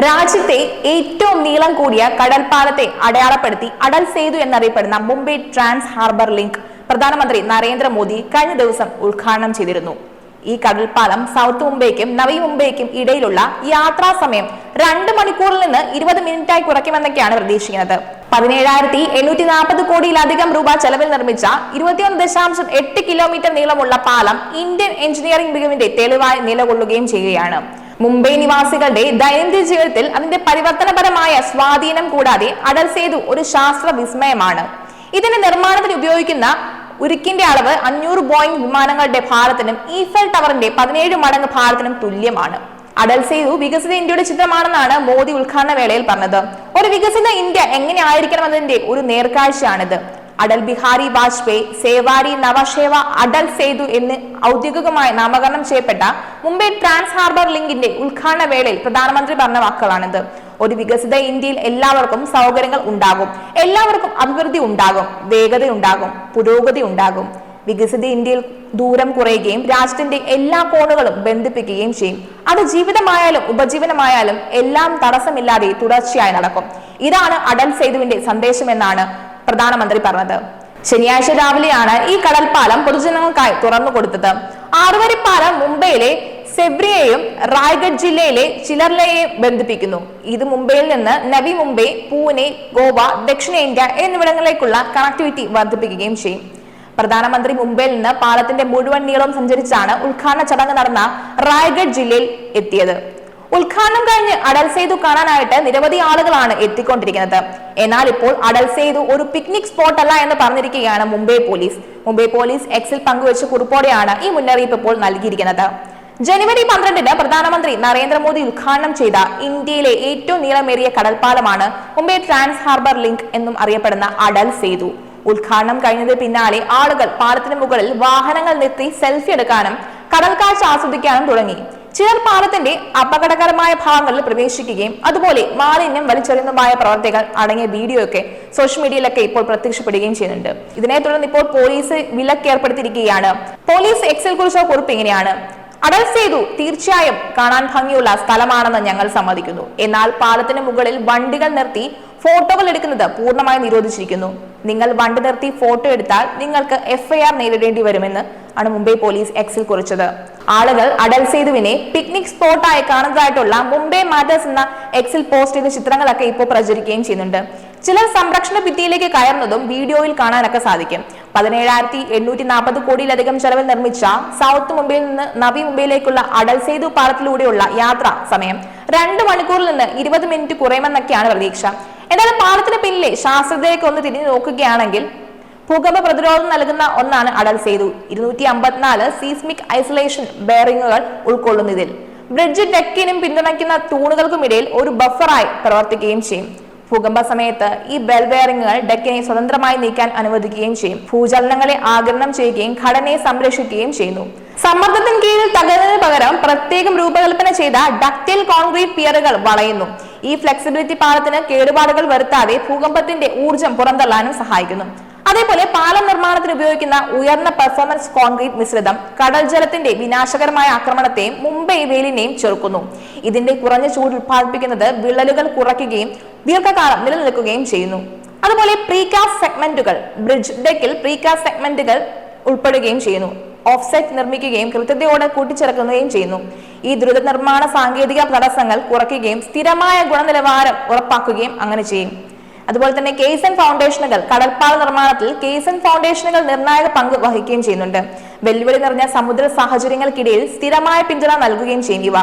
രാജ്യത്തെ ഏറ്റവും നീളം കൂടിയ കടൽപ്പാലത്തെ അടയാളപ്പെടുത്തി അടൽ സേതു എന്നറിയപ്പെടുന്ന മുംബൈ ട്രാൻസ് ഹാർബർ ലിങ്ക് പ്രധാനമന്ത്രി നരേന്ദ്രമോദി കഴിഞ്ഞ ദിവസം ഉദ്ഘാടനം ചെയ്തിരുന്നു. ഈ കടൽപ്പാലം സൗത്ത് മുംബൈക്കും നവി മുംബൈക്കും ഇടയിലുള്ള യാത്രാ സമയം രണ്ട് മണിക്കൂറിൽ നിന്ന് ഇരുപത് മിനിറ്റായി കുറയ്ക്കുമെന്നൊക്കെയാണ് പ്രതീക്ഷിക്കുന്നത്. പതിനേഴായിരത്തി എണ്ണൂറ്റി നാൽപ്പത് കോടിയിലധികം രൂപ ചെലവിൽ നിർമ്മിച്ച ഇരുപത്തിയൊന്ന് ദശാംശം എട്ട് കിലോമീറ്റർ നീളമുള്ള പാലം ഇന്ത്യൻ എഞ്ചിനീയറിംഗ് മികവിന്റെ തെളിവായി നിലകൊള്ളുകയും ചെയ്യുകയാണ്. മുംബൈ നിവാസികളുടെ ദൈനംദിന ജീവിതത്തിൽ അതിന്റെ പരിവർത്തനപരമായ സ്വാധീനം കൂടാതെ അടൽ സേതു ഒരു ശാസ്ത്ര വിസ്മയമാണ്. ഇതിന്റെ നിർമ്മാണത്തിന് ഉപയോഗിക്കുന്ന ഉരുക്കിന്റെ അളവ് അഞ്ഞൂറ് ബോയിങ് വിമാനങ്ങളുടെ ഭാരത്തിനും ഈഫൽ ടവറിന്റെ പതിനേഴ് മടങ്ങ് ഭാരത്തിനും തുല്യമാണ്. അടൽ സേതു വികസിത ഇന്ത്യയുടെ ചിത്രമാണെന്നാണ് മോദി ഉദ്ഘാടന വേളയിൽ പറഞ്ഞത്. ഒരു വികസിത ഇന്ത്യ എങ്ങനെ ആയിരിക്കണമെന്നതിന്റെ ഒരു നേർക്കാഴ്ചയാണിത്. അടൽ ബിഹാരി വാജ്പേയി സേവാരി നവശേവ അടൽ സേതു എന്ന് ഔദ്യോഗികമായി നാമകരണം ചെയ്യപ്പെട്ട മുംബൈ ട്രാൻസ് ഹാർബർ ലിങ്കിന്റെ ഉദ്ഘാടന വേളയിൽ പ്രധാനമന്ത്രി പറഞ്ഞ വാക്കുകളാണിത്. ഒരു വികസിത ഇന്ത്യയിൽ എല്ലാവർക്കും സൗകര്യങ്ങൾ ഉണ്ടാകും. എല്ലാവർക്കും അഭിവൃദ്ധി ഉണ്ടാകും. വേഗത ഉണ്ടാകും പുരോഗതി ഉണ്ടാകും. വികസിത ഇന്ത്യയിൽ ദൂരം കുറയുകയും രാജ്യത്തിന്റെ എല്ലാ കോണുകളും ബന്ധിപ്പിക്കുകയും ചെയ്യും. അത് ജീവിതമായാലും ഉപജീവനമായാലും എല്ലാം തടസ്സമില്ലാതെ തുടർച്ചയായി നടക്കും. ഇതാണ് അടൽ സേതുവിന്റെ സന്ദേശമെന്നാണ് പ്രധാനമന്ത്രി പറഞ്ഞത്. ശനിയാഴ്ച രാവിലെയാണ് ഈ കടൽപ്പാലം പൊതുജനങ്ങൾക്കായി തുറന്നു കൊടുത്തത്. ആറുവരിപ്പാലം മുംബൈയിലെ സെബ്രിയെയും റായ്ഗഡ് ജില്ലയിലെ ചിലർലയെയും ബന്ധിപ്പിക്കുന്നു. ഇത് മുംബൈയിൽ നിന്ന് നവി മുംബൈ പൂനെ ഗോവ ദക്ഷിണേന്ത്യ എന്നിവിടങ്ങളിലേക്കുള്ള കണക്ടിവിറ്റി വർദ്ധിപ്പിക്കുകയും ചെയ്യും. പ്രധാനമന്ത്രി മുംബൈയിൽ നിന്ന് പാലത്തിന്റെ മുഴുവൻ നീളം സഞ്ചരിച്ചാണ് ഉദ്ഘാടന ചടങ്ങ് നടന്ന റായ്ഗഡ് ജില്ലയിൽ എത്തിയത്. ഉദ്ഘാടനം കഴിഞ്ഞ് അടൽ സേതു കാണാനായിട്ട് നിരവധി ആളുകളാണ് എത്തിക്കൊണ്ടിരിക്കുന്നത്. എന്നാൽ ഇപ്പോൾ അടൽ സേതു ഒരു പിക്നിക് സ്പോട്ട് അല്ല എന്ന് പറഞ്ഞിരിക്കുകയാണ് മുംബൈ പോലീസ്. മുംബൈ പോലീസ് എക്സിൽ പങ്കുവച്ച കുറിപ്പോടെയാണ് ഈ മുന്നറിയിപ്പ് ഇപ്പോൾ നൽകിയിരിക്കുന്നത്. ജനുവരി പന്ത്രണ്ടിന് പ്രധാനമന്ത്രി നരേന്ദ്രമോദി ഉദ്ഘാടനം ചെയ്ത ഇന്ത്യയിലെ ഏറ്റവും നീളമേറിയ കടൽപ്പാലമാണ് മുംബൈ ട്രാൻസ് ഹാർബർ ലിങ്ക് എന്നും അറിയപ്പെടുന്ന അടൽ സേതു. ഉദ്ഘാടനം കഴിഞ്ഞതിന് പിന്നാലെ ആളുകൾ പാലത്തിന് മുകളിൽ വാഹനങ്ങൾ നിർത്തി സെൽഫി എടുക്കാനും കടൽ കാഴ്ച ആസ്വദിക്കാനും തുടങ്ങി. ചിലർ പാലത്തിന്റെ അപകടകരമായ ഭാഗങ്ങളിൽ പ്രവേശിക്കുകയും അതുപോലെ മാലിന്യം വലിച്ചെറിയുന്നതുമായ പ്രവർത്തികൾ അടങ്ങിയ വീഡിയോ ഒക്കെ സോഷ്യൽ മീഡിയയിലൊക്കെ ഇപ്പോൾ പ്രത്യക്ഷപ്പെടുകയും ചെയ്യുന്നുണ്ട്. ഇതിനെ തുടർന്ന് ഇപ്പോൾ പോലീസ് വിലക്ക് ഏർപ്പെടുത്തിയിരിക്കുകയാണ്. പോലീസ് എക്സിൽ കുറിച്ച കുറിപ്പ് ഇങ്ങനെയാണ്. അടൽ സേതു തീർച്ചയായും കാണാൻ ഭംഗിയുള്ള സ്ഥലമാണെന്ന് ഞങ്ങൾ സമ്മതിക്കുന്നു. എന്നാൽ പാലത്തിന് മുകളിൽ വണ്ടികൾ നിർത്തി ഫോട്ടോകൾ എടുക്കുന്നത് പൂർണമായി നിരോധിച്ചിരിക്കുന്നു. നിങ്ങൾ വണ്ടി നിർത്തി ഫോട്ടോ എടുത്താൽ നിങ്ങൾക്ക് എഫ്ഐആർ നേരിടേണ്ടി വരുമെന്ന് ആണ് മുംബൈ പോലീസ് എക്സിൽ കുറിച്ചത്. ആളുകൾ അടൽ സേതുവിനെ പിക്നിക് സ്പോട്ടായി കാണുന്നതായിട്ടുള്ള മുംബൈ മാറ്റേഴ്സ് എന്ന എക്സിൽ പോസ്റ്റ് ചെയ്ത ചിത്രങ്ങളൊക്കെ ഇപ്പോൾ പ്രചരിക്കുകയും ചെയ്യുന്നുണ്ട്. ചിലർ സംരക്ഷണ ഭിത്തിയിലേക്ക് കയറുന്നതും വീഡിയോയിൽ കാണാനൊക്കെ സാധിക്കും. പതിനേഴായിരത്തി എണ്ണൂറ്റി നാൽപ്പത് കോടിയിലധികം ചെലവിൽ നിർമ്മിച്ച സൗത്ത് മുംബൈയിൽ നിന്ന് നവി മുംബൈയിലേക്കുള്ള അടൽ സേതു പാലത്തിലൂടെയുള്ള യാത്രാ സമയം രണ്ട് മണിക്കൂറിൽ നിന്ന് ഇരുപത് മിനിറ്റ് കുറയുമെന്നൊക്കെയാണ് പ്രതീക്ഷ. എന്നാലും പാലത്തിന് പിന്നിലെ ശാസ്ത്രജ്ഞതയ്ക്ക് ഒന്ന് തിരിഞ്ഞു നോക്കുകയാണെങ്കിൽ ഭൂകമ്പ പ്രതിരോധം നൽകുന്ന ഒന്നാണ് അടൽ സേതു. ഇരുന്നൂറ്റി അമ്പത്തിനാല് സീസ്മിക് ഐസൊലേഷൻ ബെയറിങ്ങുകൾ ഉൾക്കൊള്ളുന്ന ഇതിൽ. ബ്രിഡ്ജ് ഡെക്കിനും പിന്തുണയ്ക്കുന്ന തൂണുകൾക്കുമിടയിൽ ഒരു ബഫറായി പ്രവർത്തിക്കുകയും ചെയ്യും. ഭൂകമ്പ സമയത്ത് ഈ ബെൽ ബെയറിങ്ങുകൾ ഡെക്കിനെ സ്വതന്ത്രമായി നീക്കാൻ അനുവദിക്കുകയും ചെയ്യും. ഭൂചലനങ്ങളെ ആഗിരണം ചെയ്യുകയും ഘടനയെ സംരക്ഷിക്കുകയും ചെയ്യുന്നു. സമ്മർദ്ദത്തിന് കീഴിൽ തകരുന്നതിന് പകരം പ്രത്യേകം രൂപകൽപ്പന ചെയ്ത ഡക്റ്റൈൽ കോൺക്രീറ്റ് പിയറുകൾ വളയുന്നു. ഈ ഫ്ലെക്സിബിലിറ്റി പാലത്തിന് കേടുപാടുകൾ വരുത്താതെ ഭൂകമ്പത്തിന്റെ ഊർജം പുറന്തള്ളാനും സഹായിക്കുന്നു. അതേപോലെ പാലം നിർമ്മാണത്തിന് ഉപയോഗിക്കുന്ന ഉയർന്ന പെർഫോമൻസ് കോൺക്രീറ്റ് മിശ്രിതം കടൽ ജലത്തിന്റെ വിനാശകരമായ ആക്രമണത്തെയും മുംബൈ വെയിലിനെയും ചെറുക്കുന്നു. ഇതിന്റെ കുറഞ്ഞ ചൂട് ഉത്പാദിപ്പിക്കുന്നത് വിള്ളലുകൾ കുറയ്ക്കുകയും ദീർഘകാലം നിലനിൽക്കുകയും ചെയ്യുന്നു. അതുപോലെ പ്രീകാസ്റ്റ് സെഗ്മെന്റുകൾ ബ്രിഡ്ജ് ഡെക്കിൽ പ്രീകാസ്റ്റ് സെഗ്മെന്റുകൾ ഉൾപ്പെടുകയും ചെയ്യുന്നു. ഓഫ്സെറ്റ് നിർമ്മിക്കുകയും കൃത്യതയോടെ കൂട്ടിച്ചേർക്കുകയും ചെയ്യുന്നു. ഈ ദ്രുത നിർമ്മാണ സാങ്കേതിക തടസ്സങ്ങൾ കുറയ്ക്കുകയും സ്ഥിരമായ ഗുണനിലവാരം ഉറപ്പാക്കുകയും അങ്ങനെ ചെയ്യും. അതുപോലെ തന്നെ കേസൻ ഫൗണ്ടേഷനുകൾ കടൽപ്പാല നിർമ്മാണത്തിൽ കേസൻ ഫൗണ്ടേഷനുകൾ നിർണായക പങ്ക് വഹിക്കുകയും ചെയ്യുന്നുണ്ട്. വെല്ലുവിളി നിറഞ്ഞ സമുദ്ര സാഹചര്യങ്ങൾക്കിടയിൽ സ്ഥിരമായ പിന്തുണ നൽകുകയും ചെയ്യും ഇവ.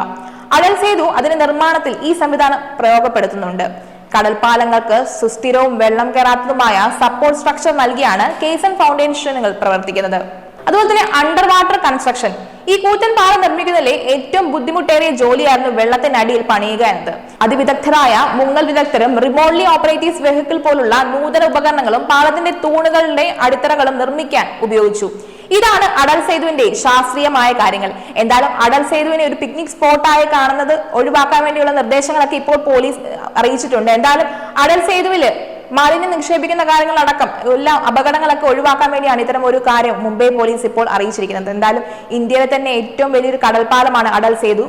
അടൽ സേതു അതിന്റെ നിർമ്മാണത്തിൽ ഈ സംവിധാനം പ്രയോഗപ്പെടുത്തുന്നുണ്ട്. കടൽപ്പാലങ്ങൾക്ക് സുസ്ഥിരവും വെള്ളം കയറാത്തതുമായ സപ്പോർട്ട് സ്ട്രക്ചർ നൽകിയാണ് കേസൻ ഫൗണ്ടേഷനുകൾ പ്രവർത്തിക്കുന്നത്. അതുപോലെ തന്നെ അണ്ടർ വാട്ടർ കൺസ്ട്രക്ഷൻ ഈ കൂറ്റൻ പാറ നിർമ്മിക്കുന്നതിലെ ഏറ്റവും ബുദ്ധിമുട്ടേറിയ ജോലിയായിരുന്നു വെള്ളത്തിനടിയിൽ പണിയുക എന്നത്. അതിവിദഗ്ധരായ മുങ്ങൽ വിദഗ്ധരും റിമോട്ട്ലി ഓപ്പറേറ്റീവ് വെഹിക്കിൾ പോലുള്ള നൂതന ഉപകരണങ്ങളും പാലത്തിന്റെ തൂണുകളുടെ അടിത്തറകളും നിർമ്മിക്കാൻ ഉപയോഗിച്ചു. ഇതാണ് അടൽ സേതുവിന്റെ ശാസ്ത്രീയമായ കാര്യങ്ങൾ. എന്തായാലും അടൽ സേതുവിനെ ഒരു പിക്നിക് സ്പോട്ടായി കാണുന്നത് ഒഴിവാക്കാൻ വേണ്ടിയുള്ള നിർദ്ദേശങ്ങളൊക്കെ ഇപ്പോൾ പോലീസ് അറിയിച്ചിട്ടുണ്ട്. എന്തായാലും അടൽ സേതുവിൽ മാലിന്യം നിക്ഷേപിക്കുന്ന കാര്യങ്ങളടക്കം എല്ലാ അപകടങ്ങളൊക്കെ ഒഴിവാക്കാൻ വേണ്ടിയാണ് ഇത്തരം ഒരു കാര്യം മുംബൈ പോലീസ് ഇപ്പോൾ അറിയിച്ചിരിക്കുന്നത്. എന്തായാലും ഇന്ത്യയിലെ തന്നെ ഏറ്റവും വലിയൊരു കടൽപ്പാലമാണ് അടൽ സേതു.